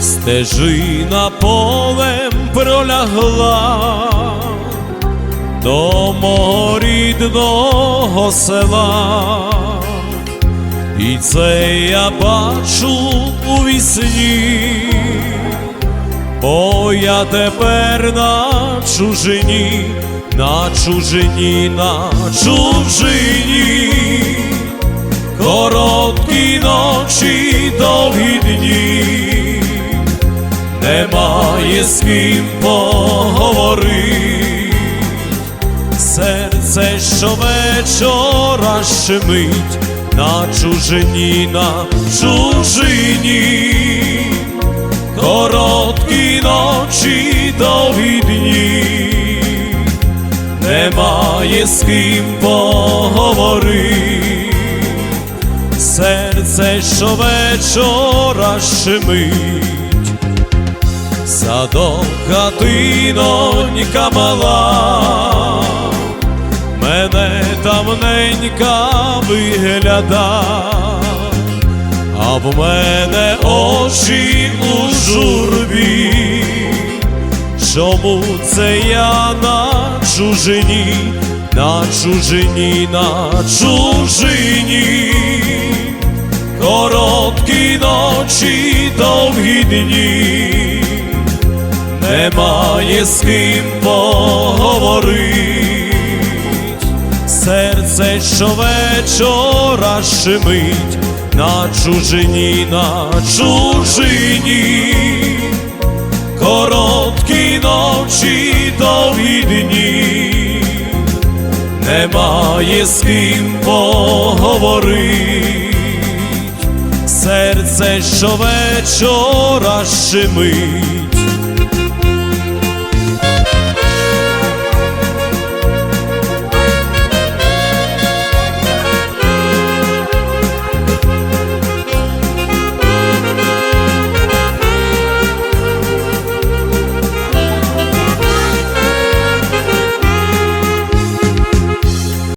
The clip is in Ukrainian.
стежина полем пролягла до мого рідного села, і це я бачу у вісні, бо я тепер на чужині, на чужині, на чужині, короткі ночі, немає з ким поговорити, серце щовечора щемить на чужині, на чужині, короткі ночі, довгі дні, немає з ким поговорити, серце щовечора щемить. Садок хатинонька мала, мене давненька вигляда, а в мене очі у журбі. Чому це я на чужині, на чужині, на чужині, короткі ночі, довгі дні, немає з ким поговорить, серце щовечора щемить на чужині, на чужині, короткі ночі, довгі дні, немає з ким поговорить, серце щовечора щемить.